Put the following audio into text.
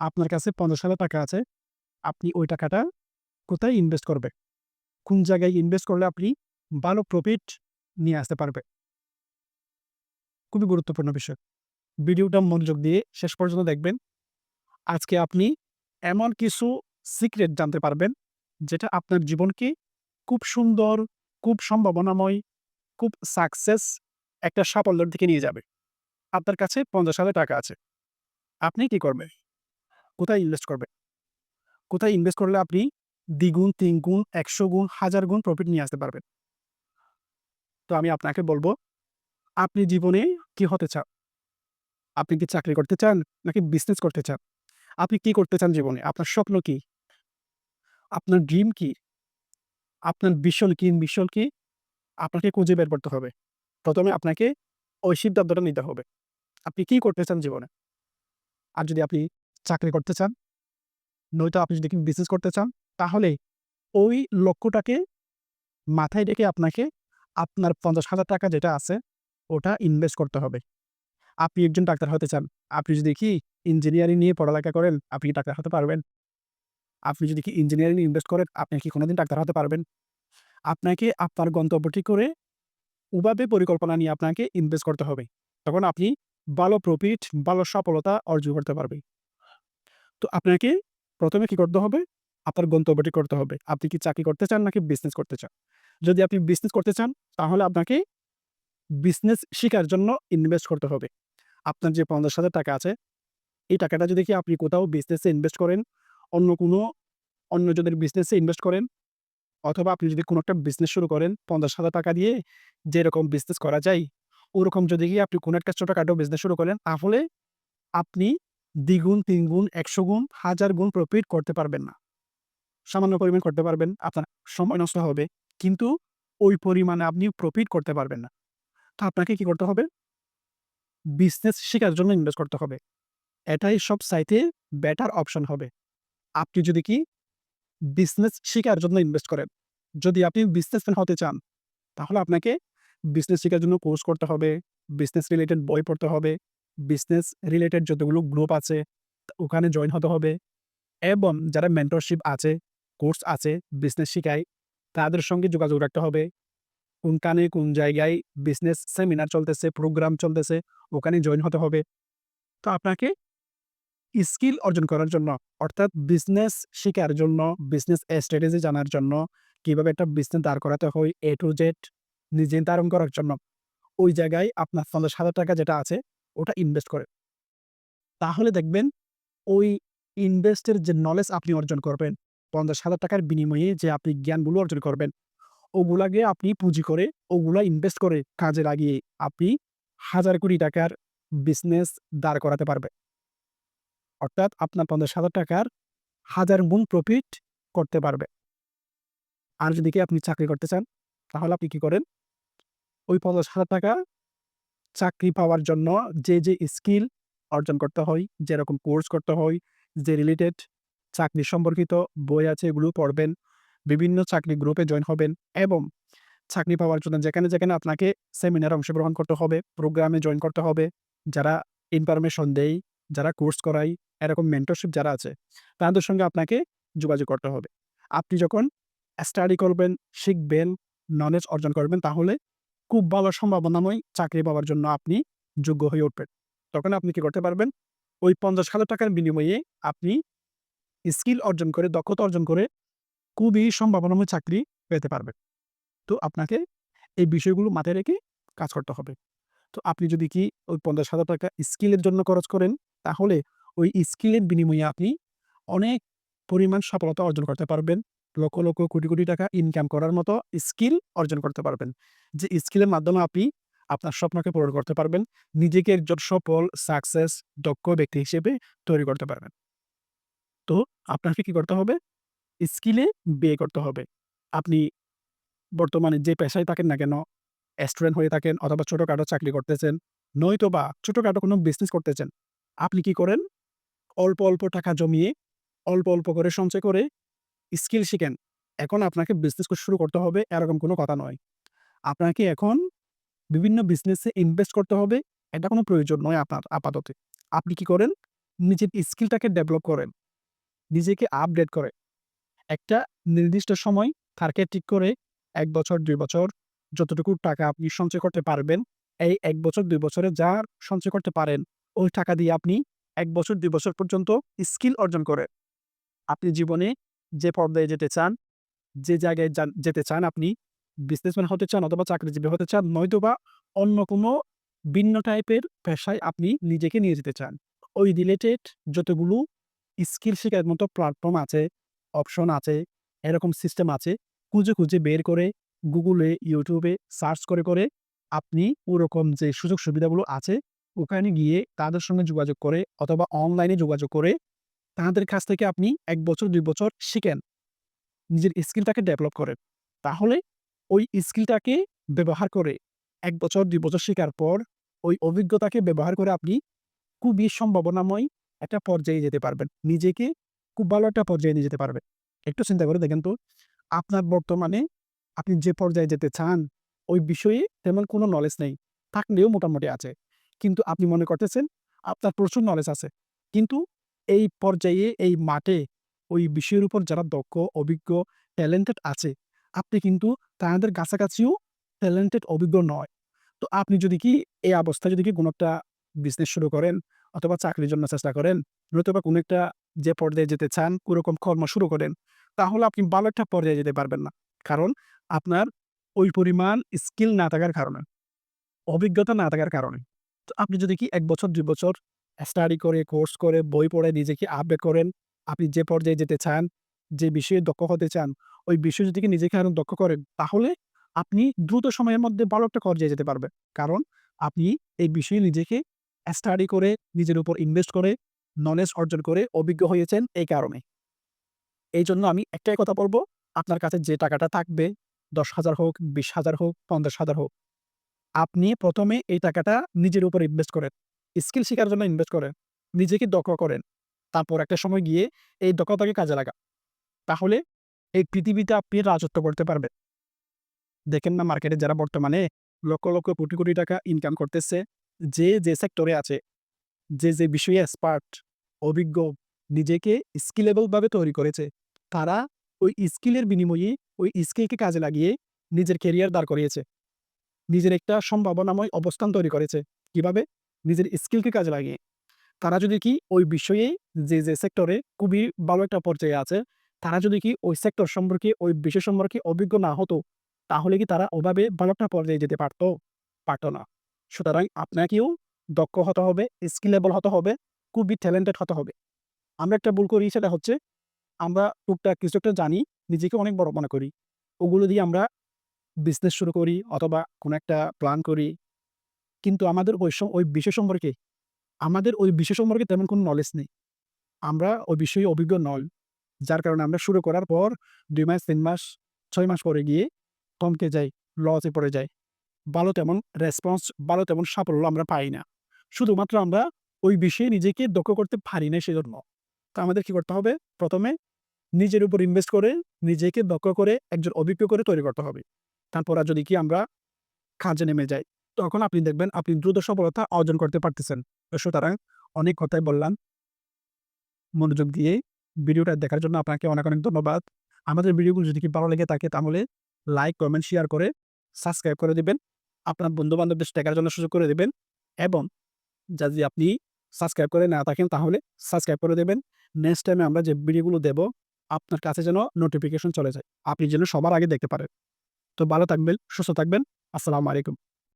আপনার কাছে ৳৫০,০০০ টাকা আছে। আপনি ওই টাকাটা কোথায় ইনভেস্ট করবে? কোন জায়গায় ইনভেস্ট করলে আপনি ভালো প্রফিট নিয়ে আসতে পারবে? খুবই গুরুত্বপূর্ণ বিষয়। ভিডিওটা মনোযোগ দিয়ে শেষ পর্যন্ত দেখবেন। আজকে আপনি এমন কিছু সিক্রেট জানতে পারবেন, যেটা আপনার জীবনকে খুব সুন্দর, খুব সম্ভাবনাময়, খুব সাকসেস একটা সাফল্যের দিকে নিয়ে যাবে। আপনার কাছে ৳৫০,০০০ টাকা আছে। আপনি কি করবেন? কোথায় ইনভেস্ট করবেন? কোথায় ইনভেস্ট করলে আপনি দ্বিগুণ, ৩ গুণ, ১০০ গুণ, হাজার গুণ প্রফিট নিয়ে আসতে পারবেন? তো আমি আপনাকে বলব আপনি জীবনে কি হতে চান? আপনি কি চাকরি করতে চান? নাকি বিজনেস করতে চান? আপনি কি করতে চান জীবনে? আপনার স্বপ্ন কি? আপনার ড্রিম কি? আপনার ভিশন কি, মিশন কি? আপনাকে খুঁজে বের করতে হবে। প্রথমে আপনাকে ওই সিদ্ধান্তটা নিতে হবে। আপনি কি করতে চান জীবনে? আর যদি আপনি চাকরি করতে চান, নয়তো আপনি যদি বিজনেস করতে চান, তাহলে ওই লক্ষ্যটাকে মাথায় রেখে আপনাকে আপনার ৳৫০,০০০ টাকা যেটা আছে, ওটা ইনভেস্ট করতে হবে। আপনি একজন ডাক্তার হতে চান। আপনি যদি কি ইঞ্জিনিয়ারিং নিয়ে পড়ালেখা করেন, আপনি কি ডাক্তার হতে পারবেন? আপনি যদি কি ইঞ্জিনিয়ারিং ইনভেস্ট করেন, আপনি কি কোনোদিন ডাক্তার হতে পারবেন? আপনাকে আপনার গন্তব্যটি করে ওভাবে পরিকল্পনা নিয়ে আপনাকে ইনভেস্ট করতে হবে। তখন আপনি ভালো প্রফিট, ভালো সফলতা অর্জন করতে পারবেন। তো আপনাকে ১ম এ কি করতে হবে? আপনার গন্তব্যটি করতে হবে। আপনি কি চাকরি করতে চান নাকি বিজনেস করতে চান? যদি আপনি বিজনেস করতে চান, তাহলে আপনাকে বিজনেস শিখার জন্য ইনভেস্ট করতে হবে। আপনার যে ৳৫০,০০০ টাকা আছে, এই টাকাটা যদি কি আপনি কোথাও বিজনেসে ইনভেস্ট করেন, অন্য কোনো অন্যজনের বিজনেসে ইনভেস্ট করেন, অথবা আপনি যদি কোনো একটা বিজনেস শুরু করেন ৳৫০,০০০ টাকা দিয়ে যেরকম বিজনেস করা যায়, ওরকম যদি গিয়ে আপনি কোনো একটা ছোটখাটো বিজনেস শুরু করেন, তাহলে আপনি দ্বিগুণ, ৩ গুণ, ১০০ গুণ, হাজার গুণ প্রফিট করতে পারবেন না। সামান্য পরিমাণ করতে পারবেন, আপনার সময় নষ্ট হবে। কিন্তু ওই পরিমাণে আপনি প্রফিট করতে পারবেন না। তো আপনাকে কি করতে হবে? বিজনেস শিখার জন্য ইনভেস্ট করতে হবে। এটাই সবচাইতে বেটার অপশন হবে। আপনি যদি কি বিজনেস শিখার জন্য ইনভেস্ট করেন। যদি আপনি বিজনেসম্যান হতে চান, তাহলে আপনাকে বিজনেস শিখার জন্য কোর্স করতে হবে, বিজনেস রিলেটেড বই পড়তে হবে, বিজনেস রিলেটেড যতগুলো গ্রুপ আছে, ওখানে জয়েন হতে হবে এবং যারা মেন্টরশিপ আছে, কোর্স আছে, বিজনেস শিখায়, তাদের সঙ্গে যোগাযোগ রাখতে হবে। কোনখানে কোন জায়গায় বিজনেস সেমিনার চলতেছে, প্রোগ্রাম চলতেছে, ওখানে জয়েন হতে হবে। তো আপনাকে স্কিল অর্জন করার জন্য, অর্থাৎ বিজনেস শিখার জন্য, বিজনেস স্ট্র্যাটেজি জানার জন্য, কীভাবে একটা বিজনেস দাঁড় করাতে হয় এ টু জেড নিজে ধারণ করার জন্য, ওই জায়গায় আপনার ৳৫০,০০০ টাকা যেটা আছে, ওটা ইনভেস্ট করেন। তাহলে দেখবেন ওই ইনভেস্টের যে নলেজ আপনি অর্জন করবেন, ৳৫০,০০০ টাকার বিনিময়ে যে আপনি জ্ঞানগুলো অর্জন করবেন, ওগুলাকে আপনি পুঁজি করে, ওগুলা ইনভেস্ট করে কাজে লাগিয়ে আপনি হাজার কোটি টাকার বিজনেস দাঁড় করাতে পারবে অর্থাৎ আপনার ৳৫০,০০০ টাকার হাজার গুণ প্রফিট করতে পারবে। আর যদি আপনি চাকরি করতে চান, তাহলে আপনি কি করেন? ওই ৳৫০,০০০ টাকা চাকরি পাওয়ার জন্য যে, যে স্কিল অর্জন করতে হয়, যেরকম কোর্স করতে হয়, যে রিলেটেড চাকরি সম্পর্কিত বই আছে এগুলো পড়বেন, বিভিন্ন চাকরি গ্রুপে জয়েন হবেন এবং চাকরি পাওয়ার জন্য যেখানে, যেখানে আপনাকে সেমিনারে অংশগ্রহণ করতে হবে, প্রোগ্রামে জয়েন করতে হবে, যারা ইনফরমেশন দেয়, যারা কোর্স করায়, এরকম মেন্টরশিপ যারা আছে, তাদের সঙ্গে আপনাকে যোগাযোগ করতে হবে। আপনি যখন স্টাডি করবেন, শিখবেন, নলেজ অর্জন করবেন, তাহলে খুব ভালো সম্ভাবনাময় চাকরি পাওয়ার জন্য আপনি যোগ্য হয়ে উঠবেন। তখন আপনি কি করতে পারবেন? ওই ৳৫০,০০০ টাকার বিনিময়ে আপনি স্কিল অর্জন করে, দক্ষতা অর্জন করে খুবই সম্ভাবনাময় চাকরি পেতে পারবেন। তো আপনাকে এই বিষয়গুলো মাথায় রেখে কাজ করতে হবে। তো আপনি যদি কি ওই ৳৫০,০০০ টাকা স্কিলের জন্য খরচ করেন, তাহলে ওই স্কিলের বিনিময়ে আপনি অনেক পরিমাণ সফলতা অর্জন করতে পারবেন। লক্ষ, লক্ষ, কোটি, কোটি টাকা ইনকাম করার মতো স্কিল অর্জন করতে পারবেন। যে স্কিলের মাধ্যমে আপনি আপনার স্বপ্নকে পূরণ করতে পারবেন। নিজেকে একজন সফল, সাকসেস, দক্ষ ব্যক্তি হিসেবে তৈরি করতে পারবেন। তো আপনাকে কি করতে হবে? স্কিলে বিয়ে করতে হবে। আপনি বর্তমানে যে পেশায় থাকেন না কেন, স্টুডেন্ট হয়ে থাকেন অথবা ছোটখাটো চাকরি করতেছেন, নয়তোবা ছোটখাটো কোনো বিজনেস করতেছেন। আপনি কি করেন? অল্প, অল্প টাকা জমিয়ে, অল্প, অল্প করে সঞ্চয় করে স্কিল শিখেন। এখন আপনাকে বিজনেস শুরু করতে হবে এরকম কোনো কথা নয়। আপনাকে এখন বিভিন্ন বিজনেসে ইনভেস্ট করতে হবে, এটা কোনো প্রয়োজন নয় আপনার আপাতত। আপনি কি করেন? নিজের স্কিলটাকে ডেভেলপ করেন। নিজেকে আপডেট করে। একটা নির্দিষ্ট সময় টার্গেট ঠিক করে এক বছর, দুই বছর যতটুকু টাকা আপনি সঞ্চয় করতে পারবেন, এই এক বছর দুই বছরে যা সঞ্চয় করতে পারেন, ওই টাকা দিয়ে আপনি এক বছর দুই বছর পর্যন্ত স্কিল অর্জন করে আপনি জীবনে যে পর্যায়ে যেতে চান, যে জায়গায় যেতে চান আপনি, বিজনেসম্যান হতে চান অথবা চাকরিজীবী হতে চান নয়তোবা অন্য কোনো ভিন্ন টাইপের পেশায় আপনি নিজেকে নিয়ে যেতে চান। ওই রিলেটেড যতগুলো স্কিল শেখার মতো প্ল্যাটফর্ম আছে, অপশন আছে, এরকম সিস্টেম আছে, খুঁজে, খুঁজে বের করে গুগলে ইউটিউবে সার্চ করে, করে আপনি ওরকম যে সুযোগ সুবিধাগুলো আছে, ওখানে গিয়ে তাদের সঙ্গে যোগাযোগ করে অথবা অনলাইনে যোগাযোগ করে তাদের কাছ থেকে আপনি এক বছর দুই বছর শিখেন। নিজের স্কিলটাকে ডেভেলপ করেন। তাহলে ওই স্কিলটাকে ব্যবহার করে এক বছর দুই বছর শেখার পর ওই অভিজ্ঞতাকে ব্যবহার করে আপনি খুবই সম্ভাবনাময় একটা পর্যায়ে যেতে পারবেন। নিজেকে খুব ভালো একটা পর্যায়ে নিয়ে যেতে পারবেন। একটু চিন্তা করে দেখেন তো, আপনার বর্তমানে আপনি যে পর্যায়ে যেতে চান, ওই বিষয়ে তেমন কোনো নলেজ নেই। থাকলেও মোটামুটি আছে। কিন্তু আপনি মনে করতেছেন আপনার প্রচুর নলেজ আছে। কিন্তু এই পর্যায়ে, এই মাঠে ওই বিষয়ের উপর যারা দক্ষ, অভিজ্ঞ, ট্যালেন্টেড আছে, আপনি কিন্তু তাদের কাছাকাছিও ট্যালেন্টেড, অভিজ্ঞ নয়। তো আপনি যদি কি এই অবস্থায় যদি কি কোনো একটা বিজনেস শুরু করেন অথবা চাকরির জন্য চেষ্টা করেন, নয়তোবা কোনো একটা যে পর্যায়ে যেতে চান, ওরকম কর্ম শুরু করেন, তাহলে আপনি ভালো একটা পর্যায়ে যেতে পারবেন না। কারণ আপনার ওই পরিমাণ স্কিল না থাকার কারণে, অভিজ্ঞতা না থাকার কারণে। তো আপনি যদি কি এক বছর দুই বছর স্টাডি করে, কোর্স করে, বই পড়ে নিজেকে আপডেট করেন, আপনি যে পর্যায়ে যেতে চান, যে বিষয়ে দক্ষ হতে চান, ওই বিষয়ে যদি নিজেকে আরও দক্ষ করেন, তাহলে আপনি দ্রুত সময়ের মধ্যে ভালো একটা পর্যায়ে যেতে পারবেন। কারণ আপনি এই বিষয়ে নিজেকে স্টাডি করে, নিজের উপর ইনভেস্ট করে, নলেজ অর্জন করে অভিজ্ঞ হয়েছেন এই কারণে। এই জন্য আমি একটাই কথা বলব, আপনার কাছে যে টাকাটা থাকবে ১০,০০০ হোক, ২০,০০০ হোক, ৫০,০০০ হোক, আপনি প্রথমে এই টাকাটা নিজের উপর ইনভেস্ট করেন। স্কিল শেখার জন্য ইনভেস্ট করেন। নিজেকে দক্ষ করেন। তারপর একটা সময় গিয়ে এই দক্ষতাকে কাজে লাগা তাহলে এই পৃথিবীতে আপনি রাজত্ব করতে পারবেন। দেখেন না মার্কেটে যারা বর্তমানে লক্ষ, লক্ষ কোটি, কোটি টাকা ইনকাম করতেছে, যে, যে সেক্টরে আছে, যে, যে বিষয়ে এক্সপার্ট, অভিজ্ঞ, নিজেকে স্কিলেবল ভাবে তৈরি করেছে, তারা ওই স্কিলের বিনিময়ে ওই স্কিলকে কাজে লাগিয়ে নিজের ক্যারিয়ার দাঁড় করিয়েছে। নিজের একটা সম্ভাবনাময় অবস্থান তৈরি করেছে। কীভাবে? নিজের স্কিলকে কাজে লাগিয়ে। তারা যদি কি ওই বিষয়ে যে, যে সেক্টরে খুবই ভালো একটা পর্যায়ে আছে, তারা যদি কি ওই সেক্টর সম্পর্কে, ওই বিষয় সম্পর্কে অভিজ্ঞ না হতো, তাহলে কি তারা ওভাবে ভালো একটা পর্যায়ে যেতে পারত? পারত না। সুতরাং আপনাকেও দক্ষ হতে হবে, স্কিলেবল হতে হবে, খুবই ট্যালেন্টেড হতে হবে। আমরা একটা ভুল করি সেটা হচ্ছে, আমরা টুকটাক কিছু একটা জানি, নিজেকে অনেক বড় মনে করি। ওগুলো দিয়ে আমরা বিজনেস শুরু করি অথবা কোনো একটা প্ল্যান করি। কিন্তু আমাদের ওই ওই বিষয় সম্পর্কে আমাদের ওই বিষয় সম্পর্কে তেমন কোনো নলেজ নেই। আমরা ওই বিষয়ে অভিজ্ঞ নই। যার কারণে আমরা শুরু করার পর দুই মাস, তিন মাস, ছয় মাস পরে গিয়ে থমকে যাই, লসে পড়ে যাই। ভালো তেমন রেসপন্স, ভালো তেমন সাফল্য আমরা পাই না। শুধুমাত্র আমরা ওই বিষয়ে নিজেকে দক্ষ করতে পারি না সেজন্য। তো আমাদের কি করতে হবে? প্রথমে নিজের উপর ইনভেস্ট করে, নিজেকে দক্ষ করে, একজন অভিজ্ঞ করে তৈরি করতে হবে। তারপর যদি কি আমরা কাজে নেমে যাই, তখন আপনি দেখবেন আপনি দ্রুত সফলতা অর্জন করতে পারতেছেন। সুতরাং অনেক কথাই বললাম। মনোযোগ দিয়ে ভিডিওটা দেখার জন্য আপনাকে অনেক, অনেক ধন্যবাদ। আমাদের ভিডিওগুলো যদি কি ভালো লেগে থাকে তাহলে লাইক, কমেন্ট, শেয়ার করে সাবস্ক্রাইব করে দিবেন। আপনার বন্ধু-বান্ধবদের দেখার জন্য সুযোগ করে দিবেন এবং যদি আপনি সাবস্ক্রাইব করে না থাকেন তাহলে সাবস্ক্রাইব করে দেবেন। নেক্সট টাইমে আমরা যে ভিডিওগুলো দেব, আপনার কাছে যেন নোটিফিকেশন চলে যায়। আপনি যেন সবার আগে দেখতে পারেন। তো ভালো থাকবেন, সুস্থ থাকবেন। আসসালামু আলাইকুম।